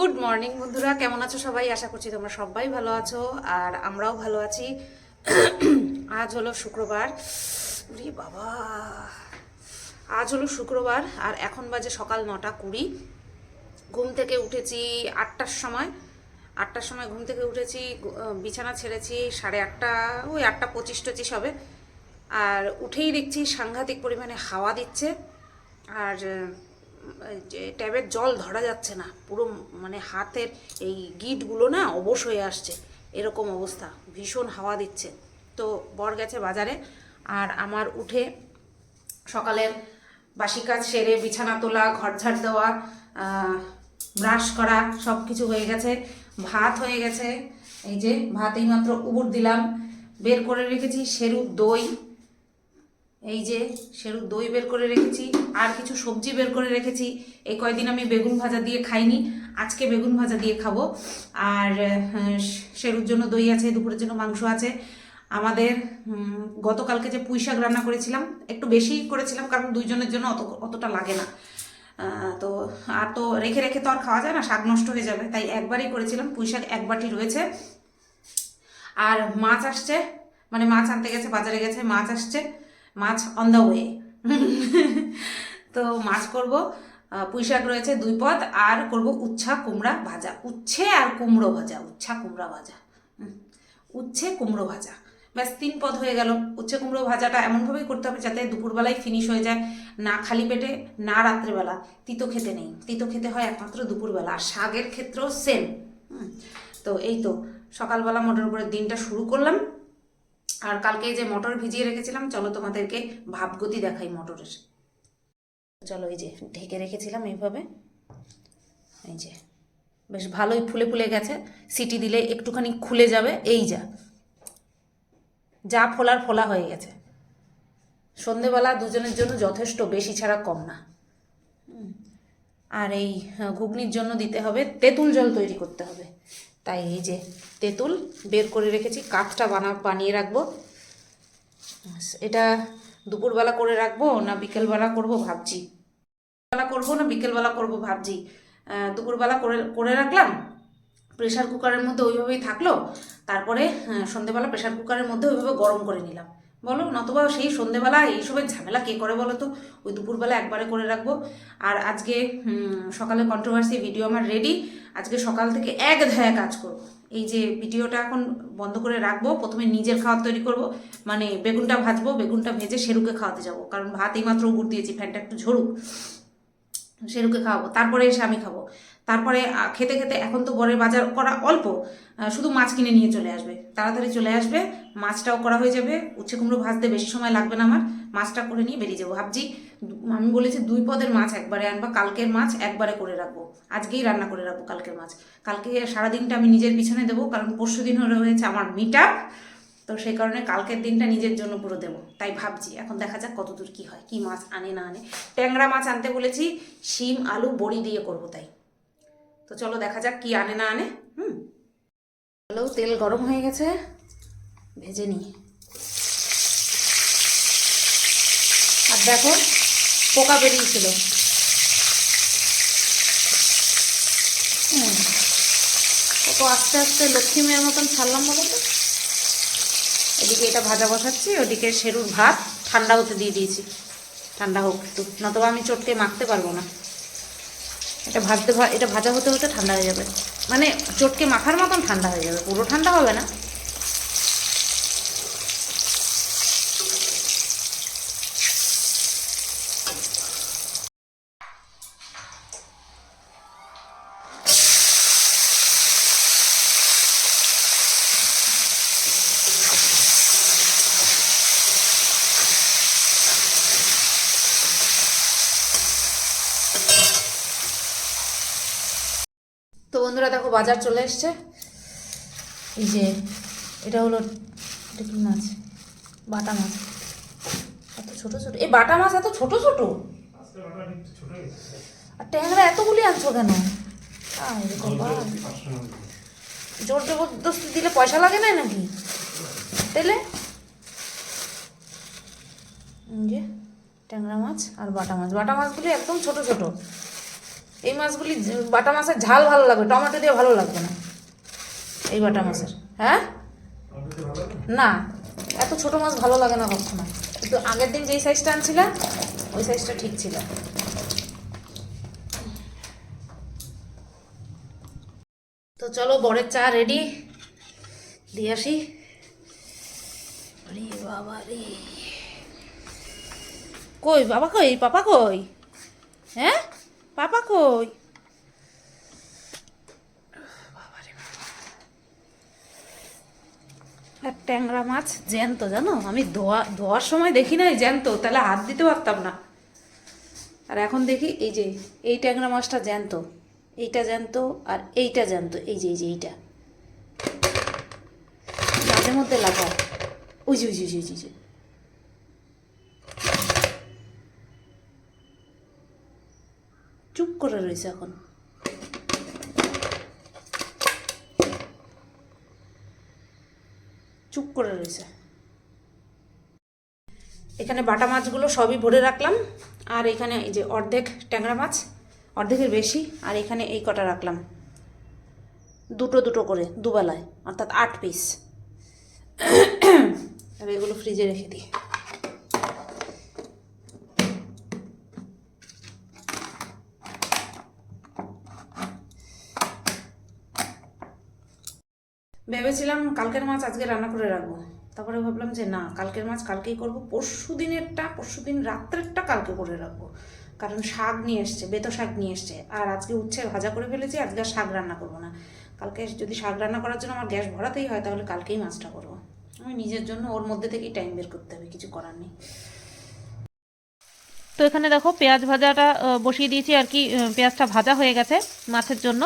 Good morning বন্ধুরা। কেমন আছো সবাই? আশা করছি তোমরা সবাই ভালো আছো, আর আমরাও ভালো আছি। আজ হলো শুক্রবার। উরি বাবা। আজ হলো শুক্রবার, আর এখন বাজে সকাল নটা কুড়ি। ঘুম থেকে উঠেছি আটটার সময়। আটটার সময় ঘুম থেকে উঠেছি বিছানা ছেড়েছি, সাড়ে আটটা, ওই আটটা পঁচিশ টচিশ হবে। আর উঠেই দেখছি সাংঘাতিক পরিমাণে হাওয়া দিচ্ছে। আর ট্যাবের জল ধরা যাচ্ছে না, পুরো মানে হাতের এই গিটগুলো না অবশ হয়ে আসছে, এরকম অবস্থা, ভীষণ হাওয়া দিচ্ছে। তো বর গেছে বাজারে, আর আমার উঠে সকালের বাসি কাজ সেরে, বিছানা তোলা, ঘর ঝাড় দেওয়া ব্রাশ করা সব কিছু হয়ে গেছে। ভাত হয়ে গেছে, এই যে ভাত এইমাত্র উবুর দিলাম, বের করে রেখেছি সেরু, দই এই যে সেরু দই বের করে রেখেছি, আর কিছু সবজি বের করে রেখেছি। এই কয়দিন আমি বেগুন ভাজা দিয়ে খাইনি, আজকে বেগুন ভাজা দিয়ে খাব। আর সেরুর জন্য দই আছে, দুপুরের জন্য মাংস আছে। আমাদের গতকালকে যে পুঁই শাক রান্না করেছিলাম, একটু বেশি করেছিলাম, কারণ দুইজনের জন্য অত, অতটা লাগে না। তো, আর তো রেখে রেখে তো আর খাওয়া যায় না, শাক নষ্ট হয়ে যাবে। তাই একবারই করেছিলাম, পুঁই শাক এক বাটি রয়েছে। আর মাছ আসছে মানে মাছ আনতে গেছে, বাজারে গেছে, মাছ আসছে। মাছ অন দ্য ওয়ে তো মাছ করব পুঁই শাক রয়েছে দুই পদ, আর করব উচ্ছা কুমড়া ভাজা। উচ্ছে আর কুমড়ো ভাজা, উচ্ছা কুমড়া ভাজা। উচ্ছে কুমড়ো ভাজা। ব্যাস, তিন পদ হয়ে গেল। উচ্ছে কুমড়ো ভাজাটা এমনভাবেই করতে হবে যাতে দুপুরবেলায় ফিনিশ হয়ে যায়, না খালি পেটে, না রাত্রেবেলা। তিতো খেতে নেই। তিতো খেতে হয় একমাত্র দুপুরবেলা। আর শাকের ক্ষেত্রেও সেম তো এই তো। সকালবেলা মোটর উপরে দিনটা শুরু করলাম। আর কালকে যে মটর ভিজিয়ে রেখেছিলাম, চলো তোমাদেরকে ভাবগতি দেখাই মটরের। চলো এই যে ঢেকে রেখেছিলাম এইভাবে। এই যে, বেশ ভালোই ফুলে ফুলে গেছে। সিটি দিলে একটুখানি খুলে যাবে, এই যা। যা ফোলার ফোলা হয়ে গেছে। সন্ধেবেলা দুজনের জন্য যথেষ্ট, বেশি ছাড়া কম না। আর এই ঘুগনির জন্য দিতে হবে, তেঁতুল জল তৈরি করতে হবে। তাই এই যে তেঁতুল বের করে রেখেছি, কাঠটা বানা, বানিয়ে রাখব। এটা দুপুরবেলা করে রাখব না বিকেলবেলা করব ভাবছি। বেলা করব না বিকেলবেলা করব ভাবছি। দুপুরবেলা করে করে রাখলাম। প্রেশার কুকারের মধ্যে ওইভাবেই থাকল। তারপরে সন্ধেবেলা প্রেশার কুকারের মধ্যে ওইভাবে গরম করে নিলাম। বলো, নতবা সেই সন্ধেবেলা এইসবের ঝামেলা কে করে বলো তো? ওই দুপুরবেলা একবারে করে রাখব। আর আজকে সকালে কন্ট্রোভার্সি ভিডিও আমার রেডি আজকে সকাল থেকে এক ধায়া কাজ করব। এই যে ভিডিওটা এখন বন্ধ করে রাখব। প্রথমে নিজের খাবার তৈরি করব। মানে বেগুনটা ভাজবো, বেগুনটা ভেজে সেরুকে খাওয়াতে যাব। কারণ ভাত এইমাত্র গুড় দিয়েছি, ফ্যানটা একটু ঝরুক। সেরুকে খাওয়াবো। তারপরে এসে আমি খাব। তারপরে খেতে খেতে এখন তো বরের বাজার করা অল্প শুধু মাছ কিনে নিয়ে চলে আসবে। তাড়াতাড়ি চলে আসবে, মাছটাও করা হয়ে যাবে, উচ্ছে কুমড়ো ভাজতে বেশি সময় লাগবে না আমার, মাছটা করে নিয়ে বেরিয়ে যাব। ভাবছি আমি বলেছি দুই পদের মাছ একবারে আনবা, কালকের মাছ একবারে করে রাখব। আজকেই রান্না করে রাখব কালকের মাছ। কালকে সারাদিনটা আমি নিজের পিছনে দেবো, কারণ পরশু দিন হয়েছে আমার মিট তো সেই কারণে কালকের দিনটা নিজের জন্য পুরো দেবো। তাই ভাবছি, এখন দেখা যাক কতদূর কি হয়, কি মাছ আনে না আনে। ট্যাংরা মাছ আনতে বলেছি, শিম, আলু, বড়ি দিয়ে করব তাই। তো চলো দেখা যাক কি আনে না আনে, হুম। হ্যালো তেল গরম হয়ে গেছে। ভেজে নিই। আর দেখো, পোকা বেরিয়েছিল। কত আস্তে আস্তে লক্ষ্মী মেয়ের মতন ছাড়লাম বলো তো। এদিকে এটা ভাজা বসাচ্ছি, ওদিকে সেরুর ভাত। ঠান্ডা হতে দিয়ে দিয়েছি। ঠান্ডা হোক একটু, নতবা আমি চটকে মাখতে পারব না। এটা ভাজতে এটা ভাজা হতে হতে ঠান্ডা হয়ে যাবে। মানে চটকে মাখার মতন ঠান্ডা হয়ে যাবে। পুরো ঠান্ডা হবে না। বাজার চলে এসছে। এই যে, এটা হলো, এটা কি মাছ? বাটা মাছ। এত ছোট ছোট। এই বাটা মাছ এত ছোট ছোট? আর ট্যাংরা এতগুলি আনছো কেন? জোর জবরদস্তি দিলে পয়সা লাগে না নাকি? তেলে যে, ট্যাংরা মাছ আর বাটা মাছ। বাটা মাছগুলি একদম ছোট ছোট। এই মাছগুলি বাটা মাছের ঝাল ভালো লাগবে, টমেটো দিয়ে ভালো লাগবে না। এই বাটা মাছের হ্যাঁ? না, এত ছোট মাছ ভালো লাগে না কখনো। কিন্তু আগের দিন যেই সাইজটা আনছিলাম, ওই সাইজটা ঠিক ছিল। তো চলো, বরের চা রেডি দিয়ে আসি। বাবা রে। কই, বাবা কই, পাপা কই? হ্যাঁ? পাপা কই আর ট্যাংরা মাছ জ্যান্ত, জানো? আমি ধোয়া, ধোয়ার সময় দেখি নাই জ্যান্ত, তাহলে হাত দিতে পারতাম না। আর এখন দেখি এই যে, এই ট্যাংরা মাছটা জ্যান্ত, এইটা জ্যান্ত আর এইটা জ্যান্ত, এই যে এই যে, এইটা। মাঝে মধ্যে লাগায় ওই যে ওই যে ওই যে, ওই যে, ওই যে চুপ করে রয়েছে এখন। চুপ করে রয়েছে। এখানে বাটা মাছগুলো সবই ভরে রাখলাম। আর এখানে এই যে অর্ধেক ট্যাংরা মাছ, অর্ধেকের বেশি, আর এখানে এই কটা রাখলাম। দুটো দুটো করে, দুবেলায়, অর্থাৎ আট পিস এগুলো ফ্রিজে রেখে দিই। ভেবেছিলাম কালকের মাছ আজকে রান্না করে রাখব। তারপরে ভাবলাম যে না, কালকের মাছ কালকেই করব পরশু দিনেরটা পরশু দিন রাত্রেরটা কালকে করে রাখব। কারণ শাক নিয়ে এসছে, বেতো শাক নিয়ে এসছে। আর আজকে উচ্ছে ভাজা করে ফেলেছি, আজকে আর শাক রান্না করব না। কালকে যদি শাক রান্না করার জন্য আমার গ্যাস ভরাতেই হয়, তাহলে কালকেই মাছটা করব। আমি নিজের জন্য ওর মধ্যে থেকেই টাইম বের করতে হবে, কিছু করার নেই। তো এখানে দেখো, পেঁয়াজ ভাজাটা বসিয়ে দিয়েছি আর কি পেঁয়াজটা ভাজা হয়ে গেছে মাছের জন্য।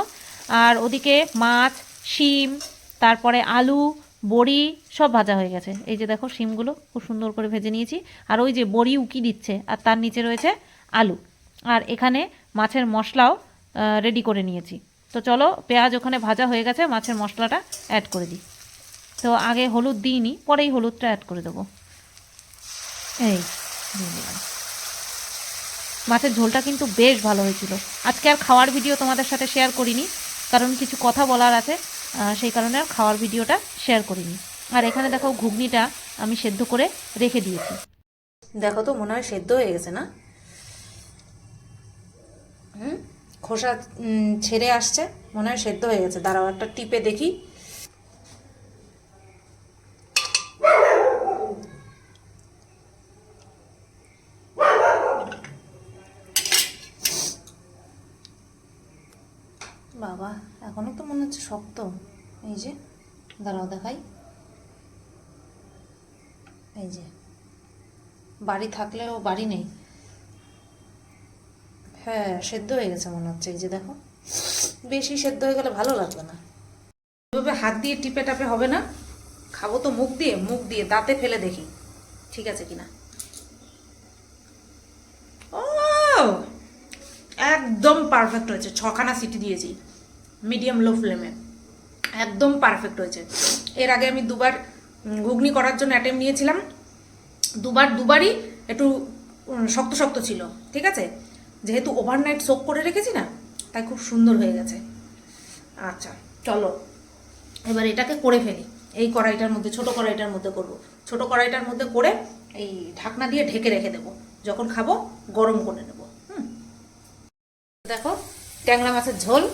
আর ওদিকে মাছ, শিম তারপরে আলু, বড়ি সব ভাজা হয়ে গেছে। এই যে দেখো শিমগুলো খুব সুন্দর করে ভেজে নিয়েছি। আর ওই যে বড়ি উকি দিচ্ছে, আর তার নিচে রয়েছে আলু। আর এখানে মাছের মশলাও রেডি করে নিয়েছি। তো চলো, পেঁয়াজ ওখানে ভাজা হয়ে গেছে, মাছের মশলাটা অ্যাড করে দিই। তো আগে হলুদ দিইনি, পরেই হলুদটা অ্যাড করে দেবো। এই মাছের ঝোলটা কিন্তু বেশ ভালো হয়েছিল। আজকে আর খাওয়ার ভিডিও তোমাদের সাথে শেয়ার করিনি, কারণ কিছু কথা বলার আছে। সেই কারণে আর খাওয়ার ভিডিওটা শেয়ার করিনি। আর এখানে দেখো ঘুগনিটা আমি সেদ্ধ করে রেখে দিয়েছি। দেখো তো, মনে হয় সেদ্ধ হয়ে গেছে না? হুম? খোসা ছেড়ে আসছে, মনে হয় সেদ্ধ হয়ে গেছে। দাঁড়াও, একটা টিপে দেখি। বাবা, এখনও তো মনে হচ্ছে শক্ত। এই যে, দাঁড়াও দেখাই। এই যে, বাড়ি থাকলেও বাড়ি নেই। হ্যাঁ সেদ্ধ হয়ে গেছে মনে হচ্ছে, এই যে দেখো। বেশি সেদ্ধ হয়ে গেলে ভালো লাগবে না। এভাবে হাত দিয়ে টিপে টাপে হবে না। খাব তো মুখ দিয়ে মুখ দিয়ে, দাঁতে ফেলে দেখি, ঠিক আছে কিনা ও একদম পারফেক্ট হয়েছে। ছখানা সিটি দিয়েছি। মিডিয়াম লো ফ্লেমে একদম পারফেক্ট হয়েছে। এর আগে আমি দুবার ঘুগনি করার জন্য অ্যাটেম্প নিয়েছিলাম। দুবার, দুবারই একটু শক্ত শক্ত ছিল। ঠিক আছে? যেহেতু ওভারনাইট সোক করে রেখেছি না, তাই খুব সুন্দর হয়ে গেছে। আচ্ছা চলো। এবার এটাকে করে ফেলি। এই কড়াইটার মধ্যে, ছোট কড়াইটার মধ্যে করব। ছোট কড়াইটার মধ্যে করে এই ঢাকনা দিয়ে ঢেকে রেখে দেবো। যখন খাব, গরম করে নেব। ট্যাংরা মাছের ঝোল,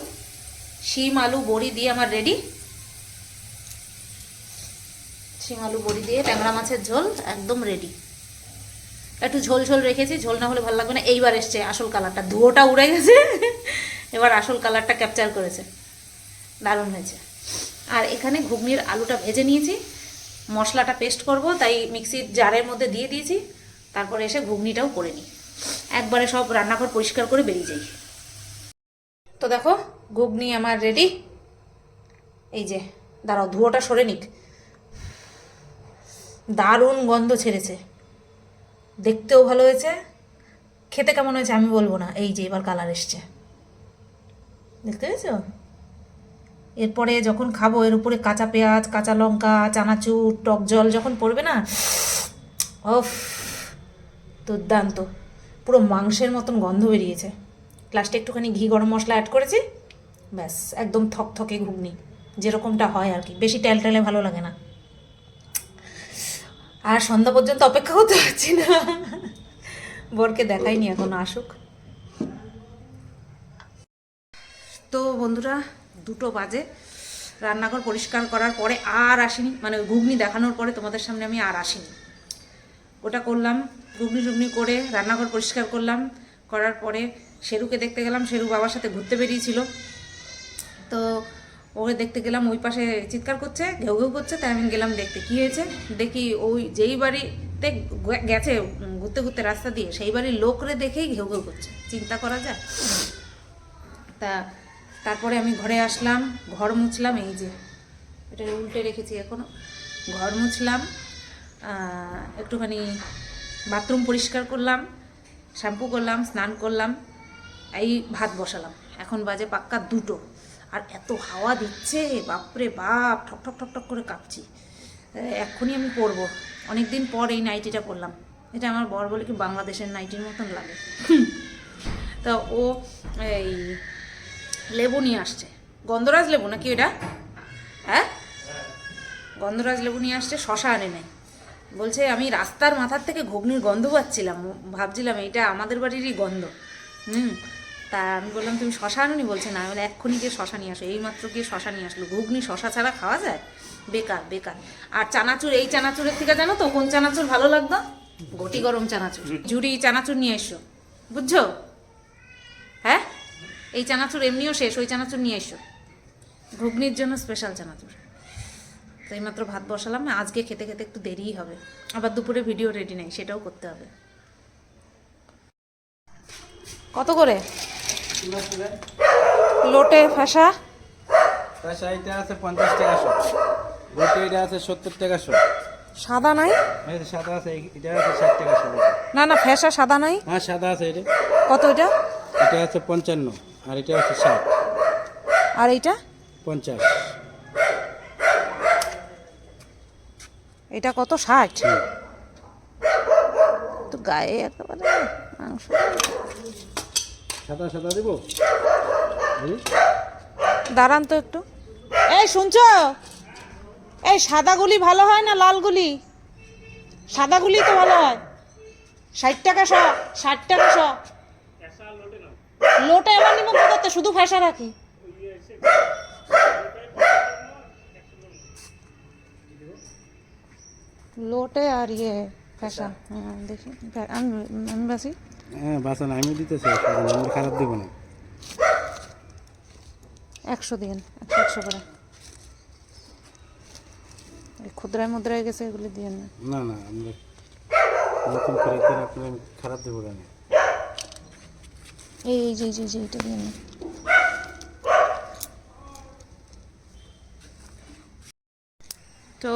শিম, আলু, বড়ি দিয়ে আমার রেডি শিম, আলু, বড়ি দিয়ে ট্যাংরা মাছের ঝোল একদম রেডি একটু ঝোল ঝোল রেখেছি, ঝোল না হলে ভালো লাগবে না। এইবার এসছে আসল কালারটা ধুয়োটা উড়ে গেছে। এবার আসল কালারটা ক্যাপচার করেছে। দারুণ হয়েছে। আর এখানে ঘুগনির আলুটা ভেজে নিয়েছি। মশলাটা পেস্ট করব, তাই মিক্সির জারের মধ্যে দিয়ে দিয়েছি। তারপরে এসে ঘুগনিটাও করে নিই। একবারে সব রান্নাঘর পরিষ্কার করে বেরিয়ে যাই। তো দেখো, ঘুগনি আমার রেডি এই যে, দাঁড়াও, ধুয়োটা সরে নিক। দারুণ গন্ধ ছেড়েছে। দেখতেও ভালো হয়েছে, খেতে কেমন হয়েছে আমি বলব না। এই যে, এবার কালার এসছে। দেখতে পেয়েছ? এরপরে যখন খাব, এর উপরে কাঁচা পেঁয়াজ, কাঁচা লঙ্কা, চানাচুর, টক জল যখন পড়বে না অফ দুর্দান্ত। পুরো মাংসের মতন গন্ধ বেরিয়েছে। লাস্টে একটুখানি ঘি গরম মশলা অ্যাড করেছি, ব্যাস, একদম থকথকে ঘুগনি, যেরকমটা হয় আর কি। বেশি টেল টেলে ভালো লাগে না। আর সন্ধ্যা পর্যন্ত অপেক্ষা করতে পারছি না। বরকে দেখাইনি এখন, আসুক। তো বন্ধুরা, দুটো বাজে। রান্নাঘর পরিষ্কার করার পরে আর আসিনি। মানে ঘুগনি দেখানোর পরে তোমাদের সামনে আমি আর আসিনি। ওটা করলাম ঘুগনি টুগনি করে রান্নাঘর পরিষ্কার করলাম। করার পরে শেরুকে দেখতে গেলাম, শেরু বাবার সাথে ঘুরতে বেরিয়েছিল। তো ওকে দেখতে গেলাম, ওই পাশে চিৎকার করছে, ঘেউ ঘেউ করছে, তাই আমি গেলাম দেখতে। কী হয়েছে? দেখি ওই যেই বাড়িতে গেছে ঘুরতে ঘুরতে রাস্তা দিয়ে, সেই বাড়ির লোকরে দেখেই ঘেউ ঘেউ করছে। চিন্তা করা যায়? তা তারপরে আমি ঘরে আসলাম, ঘর মুছলাম, এই যে, এটা উল্টে রেখেছি এখনও। ঘর মুছলাম একটুখানি বাথরুম পরিষ্কার করলাম, শ্যাম্পু করলাম, স্নান করলাম। এই ভাত বসালাম। এখন বাজে পাক্কা দুটো। আর এত হাওয়া দিচ্ছে, বাপরে বাপ, ঠক ঠক ঠক ঠক করে কাঁপছি। এক্ষুনি আমি পরবো। অনেক দিন পর এই নাইটিটা পরলাম। এটা আমার বর বলে কি বাংলাদেশের নাইটির মতন লাগে। তা ও এই লেবু নিয়ে আসছে। গন্ধরাজ লেবু নাকি এটা? হ্যাঁ? গন্ধরাজ লেবু নিয়ে আসছে, শশা আনে নাই। বলছে, আমি রাস্তার মাথার থেকে ঘুগনির গন্ধ পাচ্ছিলাম। ভাবছিলাম এটা আমাদের বাড়িরই গন্ধ। হুম। তা আমি বললাম, তুমি শশা আনুনি? বলছে, না। আমি এক্ষুনি গিয়ে শশা নিয়ে আসো। এইমাত্র গিয়ে শশা নিয়ে আসলো। ঘুগনি শশা ছাড়া খাওয়া যায়? বেকার বেকার। আর চানাচুর, এই চানাচুরের থেকে জানো তো কোন চানাচুর ভালো লাগতো? গটি গরম চানাচুর। ঝুড়ি চানাচুর নিয়ে এসো। বুঝছ? হ্যাঁ? এই চানাচুর এমনিও শেষ, ওই চানাচুর নিয়ে এসো। ঘুগনির জন্য স্পেশাল চানাচুর। তো এইমাত্র ভাত বসালাম, আজকে খেতে খেতে একটু দেরিই হবে। আবার দুপুরে ভিডিও রেডি নেই, সেটাও করতে হবে। কত করে? লোটে ফাঁসা। পয়সা এটা আছে পঞ্চাশ টাকা শো। গোটি এটা আছে সত্তর টাকা শো। সাদা নাই? সাদা আছে এটা আছে ষাট টাকা শো। না না ফ্যাসা সাদা নাই। হ্যাঁ সাদা আছে এটা। কত এটা? এটা আছে পঞ্চান্ন আর এটা আছে ষাট। আর এইটা? পঞ্চাশ। এটা কত? ষাট? তো গায়ে একেবারে মাংস। সাদা সাদা দিব? দাঁড়ান তো একটু। এই, শুনছো? এই সাদাগুলি ভালো হয় না লালগুলি সাদাগুলি তো ভালো হয়। ষাট টাকা শ, ষাট টাকা শ। লোটে এবার নিমন্ত্রণ করতে, শুধু ফ্যাসা রাখি। লোটে আর ইয়ে ফ্যাসা হ্যাঁ দেখি। আমি আমি বাসি। হ্যাঁ বাসন আমি অসুবিধা নেই, আমরা খারাপ দিব না। একশো দিন একশো একশো করে। এই খুদ্রায় মুদ্রায় গেছে এগুলি দিয়ে না। না না আমরা নতুন খরিদ্দার আপনার আমি খারাপ দেবো কেন এই এই যে এই যে, যে এটা দিয়ে না। তো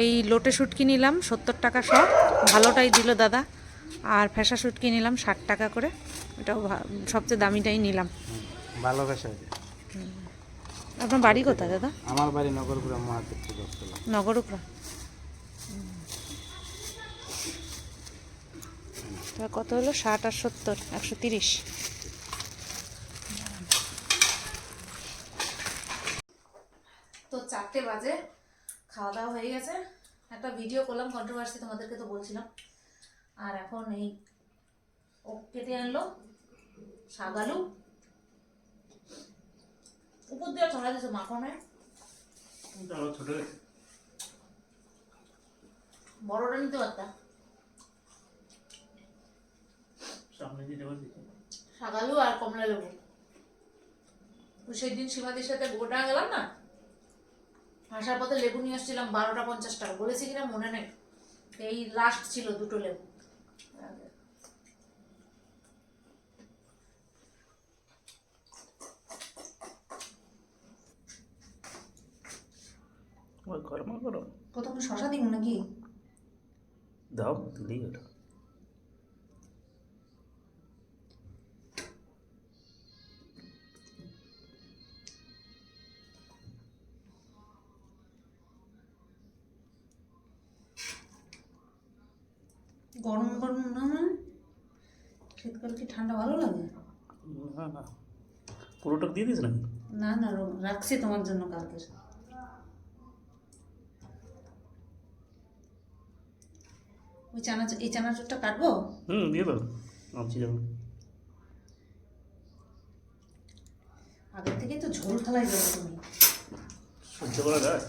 এই লোটে শুটকি নিলাম সত্তর টাকা সব ভালোটাই দিল দাদা। আর ফ্যাসা শুটকি নিলাম ষাট টাকা করে। ওটাও সবচেয়ে দামিটাই নিলাম। ভালোবাসা আছে আপনার বাড়ি কোথায় দাদা? আমার বাড়ি নগরপুরা মহাক্ষেত্র কত হলো? ষাট আর সত্তর একশো তিরিশ। তো চারটে বাজে খাওয়া দাওয়া হয়ে গেছে। একটা ভিডিও করলাম কন্ট্রোভার্সি তোমাদেরকে তো বলছিলাম। আর এখন এই ও কেটে আনলো শাক আলু। উপর দিয়ে ছড়া দিয়েছে মাখনে। বড়টা নিতে পারতাম শাকালু আর কমলা লেবু। তো সেই দিন সীমাদির সাথে গোটা গেলাম না? আসার পথে লেবু নিয়ে আসছিলাম বারোটা পঞ্চাশ টাকা বলেছি কিনা মনে নেই। এই লাস্ট ছিল দুটো লেবু। ওই গরমা গরম। প্রথমে শশা দিব নাকি? দাও দিলেই হলো। গরম গরম না শীতকাল কি ঠান্ডা ভালো লাগে? না না। পুরোটা দিয়ে দিস নাকি না না রাখছি তোমার জন্য কালকে। ওই চানাচুর এই চানাচুরটা কাটবো? হুম দিয়ে দাও। নামছি যাব আগের থেকে তো ঝোল খালাই যাবে তুমি। সহ্য করা যায়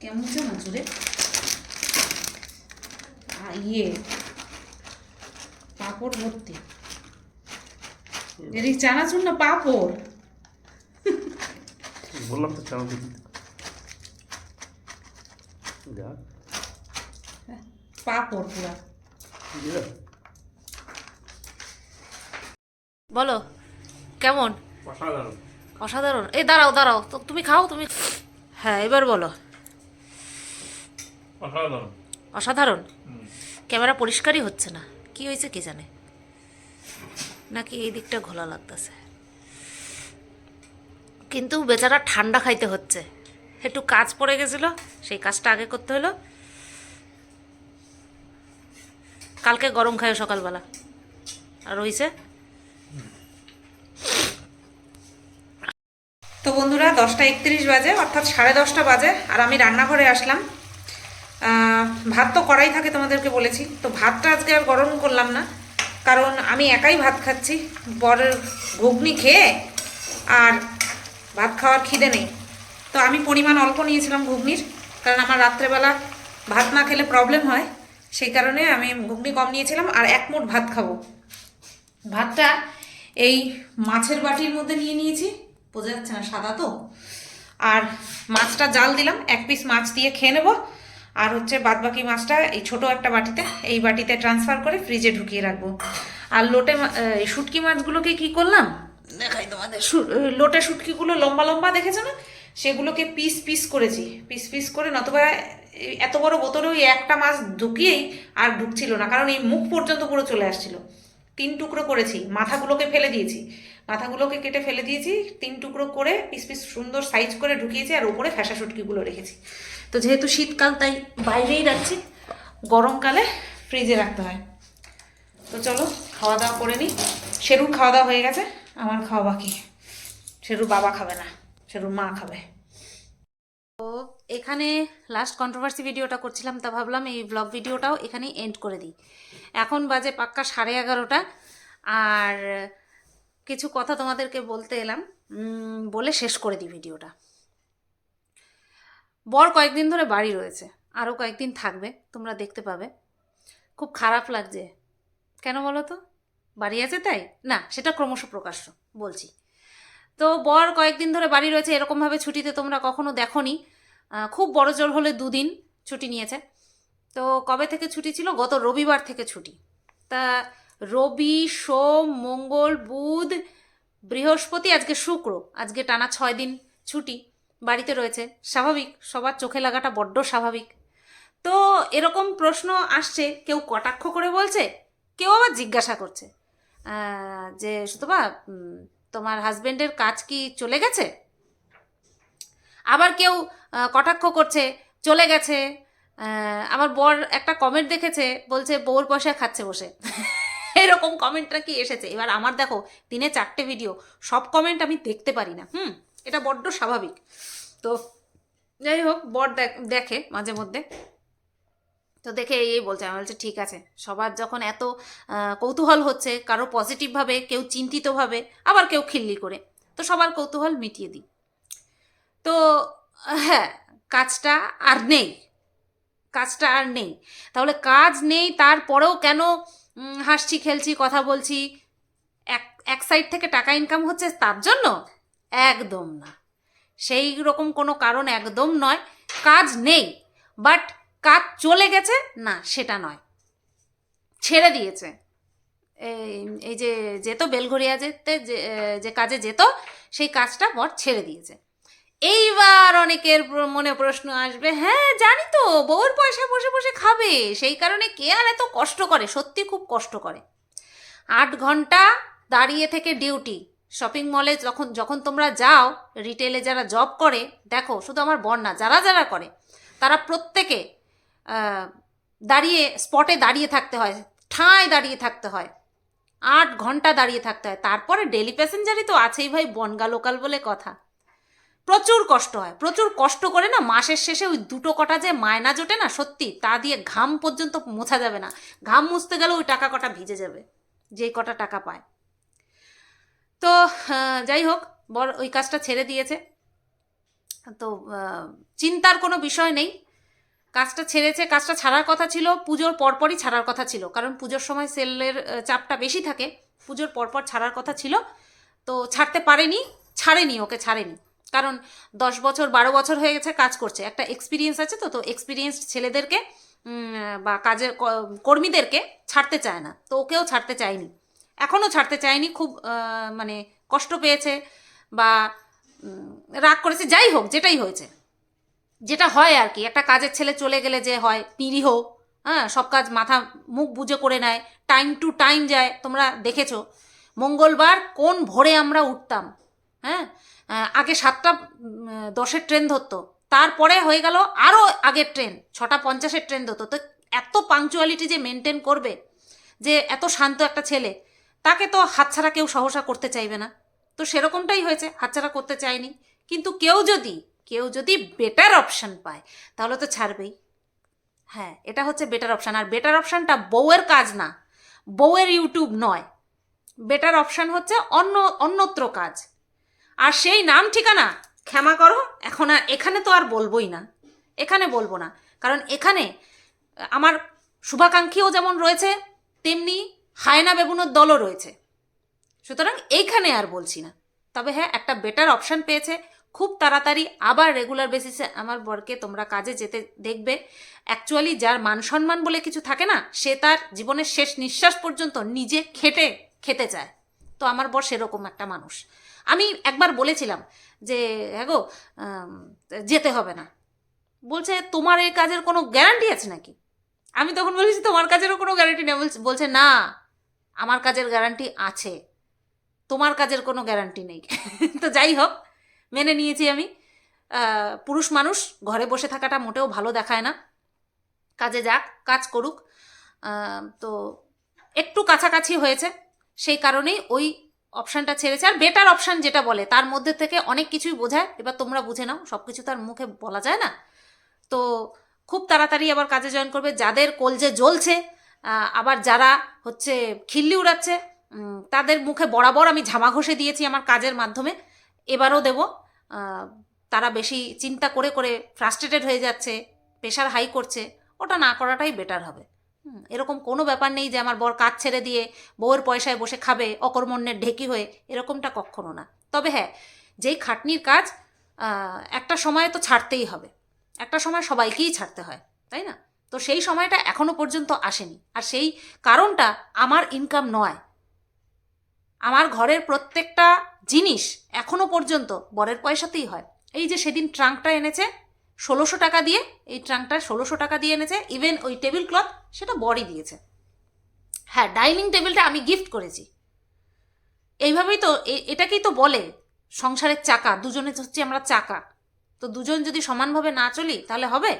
কেমন চানাচুরে ইয়ে পাঁপড় ভর্তি। এই চানাচুর না পাপড়? বললাম তো দিতে। পুরা। বলো কেমন? অসাধারণ। অসাধারণ। এই দাঁড়াও দাঁড়াও। তো তুমি খাও তুমি হ্যাঁ এবার বলো। অসাধারণ। অসাধারণ? ক্যামেরা পরিষ্কারই হচ্ছে না। কি হয়েছে কে জানে? নাকি এই দিকটা ঘোলা লাগতেছে। কিন্তু বেচারা ঠান্ডা খাইতে হচ্ছে। একটু কাজ পড়ে গেছিল, সেই কাজটা আগে করতে হলো। কালকে গরম খায় সকালবেলা। আর হইছে? তো বন্ধুরা, দশটা একত্রিশ বাজে, অর্থাৎ সাড়ে দশটা বাজে, আর আমি রান্নাঘরে আসলাম। ভাত তো করাই থাকে তোমাদেরকে বলেছি। তো ভাতটা আজকে আর গরম করলাম না। কারণ আমি একাই ভাত খাচ্ছি। বরের ঘুগনি খেয়ে আর ভাত খাওয়ার খিদে নেই। তো আমি পরিমাণ অল্প নিয়েছিলাম ঘুগনির। কারণ আমার রাত্রেবেলা ভাত না খেলে প্রবলেম হয়। সেই কারণে আমি ঘুগনি কম নিয়েছিলাম আর এক মুঠ ভাত খাব। ভাতটা এই মাছের বাটির মধ্যে নিয়ে নিয়েছি। বোঝা যাচ্ছে না সাদা তো। আর মাছটা জাল দিলাম। এক পিস মাছ দিয়ে খেয়ে নেব। আর হচ্ছে বাদবাকি মাছটা এই ছোট একটা বাটিতে এই বাটিতে ট্রান্সফার করে ফ্রিজে ঢুকিয়ে রাখব। আর লোটে শুটকি মাছগুলোকে কি করলাম? দেখাই তোমাদের। লোটে শুটকিগুলো লম্বা লম্বা দেখেছ না? সেগুলোকে পিস পিস করেছি। পিস পিস করে নতবা এত বড় বোতলে ওই একটা মাছ ঢুকিয়েই আর ঢুকছিল না কারণ এই মুখ পর্যন্ত পুরো চলে আসছিল। তিন টুকরো করেছি, মাথাগুলোকে ফেলে দিয়েছি। মাথাগুলোকে কেটে ফেলে দিয়েছি, তিন টুকরো করে পিস পিস সুন্দর সাইজ করে ঢুকিয়েছি আর উপরে ফ্যাসা শুটকিগুলো রেখেছি। তো যেহেতু শীতকাল, তাই বাইরেই রাখছি, গরমকালে ফ্রিজে রাখতে হয়। তো চলো খাওয়া দাওয়া করে নিই। শেরুর খাওয়া দাওয়া হয়ে গেছে, আমার খাওয়া বাকি। শেরুর বাবা খাবে না, শেরুর মা খাবে। তো এখানে লাস্ট কন্ট্রোভার্সি ভিডিওটা করছিলাম তা ভাবলাম এই ব্লগ ভিডিওটাও এখানে এন্ড করে দিই। এখন বাজে পাক্কা সাড়ে এগারোটা আর কিছু কথা তোমাদেরকে বলতে এলাম বলে শেষ করে দিই ভিডিওটা বর কয়েকদিন ধরে বাড়ি রয়েছে আরও কয়েকদিন থাকবে তোমরা দেখতে পাবে। খুব খারাপ লাগছে। কেন বলো তো? বাড়ি আছে তাই? না সেটা ক্রমশ প্রকাশ্য বলছি। তো বর কয়েকদিন ধরে বাড়ি রয়েছে এরকমভাবে ছুটিতে তোমরা কখনো আহ, খুব বড় জোর হলে দুদিন ছুটি নিয়েছে। তো কবে থেকে ছুটি ছিল? গত রবিবার থেকে ছুটি। তা রবি, সোম, মঙ্গল, বুধ, বৃহস্পতি, আজকে শুক্র। আজকে টানা ছয় দিন ছুটি বাড়িতে রয়েছে। স্বাভাবিক, সবার চোখে লাগাটা বড্ড স্বাভাবিক। তো এরকম প্রশ্ন আসছে, কেউ কটাক্ষ করে বলছে, কেউ আবার জিজ্ঞাসা করছে। যে সুতবা তোমার হাজবেন্ডের কাজ কি চলে গেছে? আবার কেউ কটাক্ষ করছে, চলে গেছে আমার বর একটা কমেন্ট দেখেছে, বলছে, বউর পয়সা খাচ্ছে বসে। এরকম কমেন্টটা কি এসেছে? এবার আমার দেখো, দিনে চারটে ভিডিও সব কমেন্ট আমি দেখতে পারি না। হুম, এটা বড্ড স্বাভাবিক। তো যাই হোক, বর দেখে মাঝে মধ্যে। তো দেখে এই বলছে, আমি বলছে, ঠিক আছে। সবার যখন এত কৌতূহল হচ্ছে, কারও পজিটিভভাবে কেউ চিন্তিতভাবে, আবার কেউ খিল্লি করে, তো সবার কৌতূহল মিটিয়ে দিই। তো হ্যাঁ কাজটা আর নেই। কাজটা আর নেই। তাহলে কাজ নেই, তারপরেও কেন হাসছি, খেলছি, কথা বলছি? এক এক সাইড থেকে টাকা ইনকাম হচ্ছে তার জন্য? একদম না। সেই রকম কোনো কারণ একদম নয়। কাজ নেই বাট কাজ চলে গেছে? না, সেটা নয়। ছেড়ে দিয়েছে। এই যে যেত বেলঘরিয়া যেতে যে যে কাজে যেত, সেই কাজটা বর ছেড়ে দিয়েছে। এইবার অনেকের মনে প্রশ্ন আসবে হ্যাঁ জানি তো বউর পয়সা বসে বসে খাবে, সেই কারণে কে আর এত কষ্ট করে, সত্যি খুব কষ্ট করে। আট ঘণ্টা দাঁড়িয়ে থেকে ডিউটি, শপিং মলে যখন যখন তোমরা যাও, রিটেলে যারা জব করে, দেখো, শুধু আমার না, যারা যারা করে, তারা প্রত্যেকে দাঁড়িয়ে, স্পটে দাঁড়িয়ে থাকতে হয় ঠাঁয় দাঁড়িয়ে থাকতে হয়, আট ঘণ্টা দাঁড়িয়ে থাকতে হয়, তারপরে ডেলি প্যাসেঞ্জারই তো আছেই ভাই, বনগা লোকাল বলে কথা। প্রচুর কষ্ট হয়। প্রচুর কষ্ট করে না মাসের শেষে ওই দুটো কটা যে মায়না জোটে না, সত্যি, তা দিয়ে ঘাম পর্যন্ত মোছা যাবে না। ঘাম মুছতে গেলে ওই টাকা কটা ভিজে যাবে, যেই কটা টাকা পায়। তো যাই হোক, বর ওই কাজটা ছেড়ে দিয়েছে। তো চিন্তার কোনো বিষয় নেই। কাজটা ছেড়েছে, কাজটা ছাড়ার কথা ছিল, পুজোর পরপরই ছাড়ার কথা ছিল। কারণ পুজোর সময় সেলের চাপটা বেশি থাকে। পুজোর পরপর ছাড়ার কথা ছিল। তো ছাড়তে পারেনি, ছাড়েনি, ওকে ছাড়েনি। কারণ দশ বছর, বারো বছর হয়ে গেছে, কাজ করছে। একটা এক্সপিরিয়েন্স আছে তো তো এক্সপিরিয়েন্সড ছেলেদেরকে বা কাজের কর্মীদেরকে ছাড়তে চায় না। তো ওকেও ছাড়তে চায়নি। এখনও ছাড়তে চায়নি, খুব মানে কষ্ট পেয়েছে বা রাগ করেছে, যাই হোক, যেটাই হয়েছে। যেটা হয় আর কি, একটা কাজের ছেলে চলে গেলে যে হয়, নিরীহ হ্যাঁ সব কাজ মাথা, মুখ বুঝে করে নেয় টাইম টু টাইম যায়, তোমরা দেখেছ। মঙ্গলবার কোন ভোরে আমরা উঠতাম হ্যাঁ? আগে সাতটা দশের ট্রেন ধরতো। তারপরে হয়ে গেল আরও আগের ট্রেন, ছটা পঞ্চাশের ট্রেন ধরতো। তো এত পাংচুয়ালিটি যে মেনটেন করবে, যে এত শান্ত একটা ছেলে, তাকে তো হাতছাড়া কেউ সহসা করতে চাইবে না। তো সেরকমটাই হয়েছে, হাতছাড়া করতে চায়নি। কিন্তু কেউ যদি কেউ যদি বেটার অপশান পায়, তাহলে তো ছাড়বেই। হ্যাঁ এটা হচ্ছে বেটার অপশান আর বেটার অপশানটা বউয়ের কাজ না, বউয়ের ইউটিউব নয়। বেটার অপশান হচ্ছে অন্য, অন্যত্র কাজ। আর সেই নাম ঠিকানা ক্ষমা করো, এখন আর এখানে তো আর বলবোই না। এখানে বলব না। কারণ এখানে আমার শুভাকাঙ্ক্ষীও যেমন রয়েছে, তেমনি হায়না বেগুনোর দলও রয়েছে। সুতরাং এইখানে আর বলছি না। তবে হ্যাঁ একটা বেটার অপশান পেয়েছে। খুব তাড়াতাড়ি আবার রেগুলার বেসিসে আমার বরকে তোমরা কাজে যেতে দেখবে। অ্যাকচুয়ালি যার মান সম্মান বলে কিছু থাকে না, সে তার জীবনের শেষ নিঃশ্বাস পর্যন্ত নিজে খেটে খেতে চায়। তো আমার বর সেরকম একটা মানুষ। আমি একবার বলেছিলাম যে হ্যাঁ গো যেতে হবে না। বলছে, তোমার এই কাজের কোনো গ্যারান্টি আছে নাকি? আমি তখন বলেছি, তোমার কাজেরও কোনো গ্যারান্টি নেই। বলছে- বলছে, না, আমার কাজের গ্যারান্টি আছে। তোমার কাজের কোনো গ্যারান্টি নেই। তো যাই হোক, মেনে নিয়েছি আমি। পুরুষ মানুষ, ঘরে বসে থাকাটা মোটেও ভালো দেখায় না। কাজে যাক, কাজ করুক। তো একটু কাছাকাছি হয়েছে। সেই কারণেই ওই অপশানটা ছেড়েছে। আর বেটার অপশান যেটা বলে, তার মধ্যে থেকে অনেক কিছুই বোঝায়। এবার তোমরা বুঝে নাও সব কিছু তার মুখে বলা যায় না। তো খুব তাড়াতাড়ি আবার কাজে জয়েন করবে। যাদের কলজে জ্বলছে আবার যারা হচ্ছে খিল্লি উড়াচ্ছে তাদের মুখে বরাবর আমি ঝামা ঘষে দিয়েছি আমার কাজের মাধ্যমে। এবারও দেব তারা বেশি চিন্তা করে করে ফ্রাস্ট্রেটেড হয়ে যাচ্ছে প্রেশার হাই করছে। ওটা না করাটাই বেটার হবে। এরকম কোনো ব্যাপার নেই যে আমার বর কাজ ছেড়ে দিয়ে বউয়ের পয়সায় বসে খাবে, অকর্মণ্যের ঢেকি হয়ে, এরকমটা কখনো না। তবে হ্যাঁ যেই খাটনির কাজ একটা সময়ে তো ছাড়তেই হবে। একটা সময় সবাইকেই ছাড়তে হয়, তাই না? তো সেই সময়টা এখনও পর্যন্ত আসেনি। আর সেই কারণটা আমার ইনকাম নয়। আমার ঘরের প্রত্যেকটা জিনিস এখনও পর্যন্ত বরের পয়সাতেই হয়। এই যে সেদিন ট্রাঙ্কটা এনেছে ষোলোশো টাকা দিয়ে, এই ট্রাঙ্কটা ষোলোশো টাকা দিয়ে এনেছে। ইভেন ওই টেবিল ক্লথ সেটা বরই দিয়েছে। হ্যাঁ ডাইনিং টেবিলটা আমি গিফট করেছি। এইভাবেই তো এটাকেই তো বলে সংসারের চাকা, দুজনে হচ্ছে আমরা চাকা। তো দুজন যদি সমানভাবে না চলি, তাহলে হবে?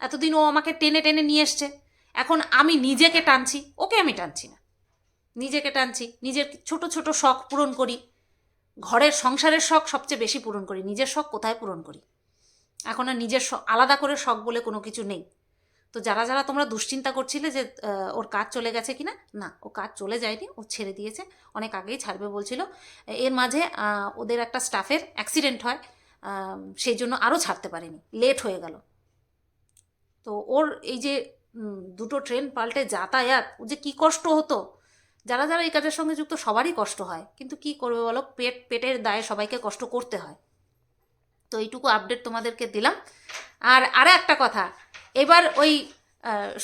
এতদিন ও আমাকে টেনে টেনে নিয়ে এসছে। এখন আমি নিজেকে টানছি, ওকে আমি টানছি না। নিজেকে টানছি, নিজের ছোট ছোট শখ পূরণ করি। ঘরের, সংসারের শখ সবচেয়ে বেশি পূরণ করি, নিজের শখ কোথায় পূরণ করি? এখন আর নিজের আলাদা করে শখ বলে কোনো কিছু নেই। তো যারা যারা তোমরা দুশ্চিন্তা করছিলে যে ওর কাজ চলে গেছে কিনা? না, ও কাজ চলে যায়নি, ও ছেড়ে দিয়েছে। অনেক আগেই ছাড়বে বলছিল। এর মাঝে ওদের একটা স্টাফের অ্যাক্সিডেন্ট হয় সেই জন্য আরও ছাড়তে পারেনি লেট হয়ে গেল। তো ওর এই যে দুটো ট্রেন পাল্টে যাতায়াত, ও যে কী কষ্ট হতো? যারা যারা এই কাজের সঙ্গে যুক্ত সবারই কষ্ট হয়। কিন্তু কি করবে বলো? পেট, পেটের দায়ে সবাইকে কষ্ট করতে হয়। তো এইটুকু আপডেট তোমাদেরকে দিলাম। আর আরে একটা কথা, এবার ওই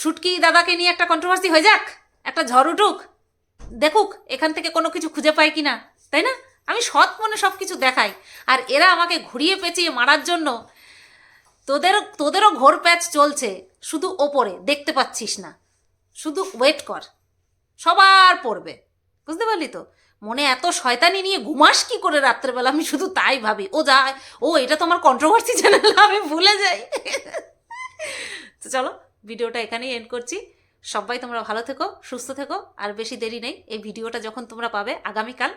শুটকি দাদাকে নিয়ে একটা কন্ট্রোভার্সি হয়ে যাক, একটা ঝড় উঠুক, দেখুক এখান থেকে কোনো কিছু খুঁজে পায় কি না তাই না? আমি সৎ মনে সব কিছু দেখাই, আর এরা আমাকে ঘুরিয়ে পেঁচিয়ে মারার জন্য তোদেরও তোদেরও ঘোর প্যাচ চলছে, শুধু ওপরে, দেখতে পাচ্ছিস না, শুধু ওয়েট কর, সবার পড়বে, বুঝতে পারলি তো? মনে এত শয়তানি নিয়ে ঘুমাস কি করে রাত্রেবেলা? আমি শুধু তাই ভাবি। ও যা, ও, এটা তো আমার কন্ট্রোভার্সি চ্যানেল আমি ভুলে যাই। তো চলো, ভিডিওটা এখানেই এন্ড করছি। সবাই তোমরা ভালো থেকো, সুস্থ থেকো, আর বেশি দেরি নেই। এই ভিডিওটা যখন তোমরা পাবে আগামীকাল,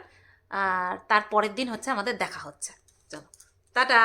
আর তার পরের দিন হচ্ছে আমাদের দেখা হচ্ছে। চলো, টাটা!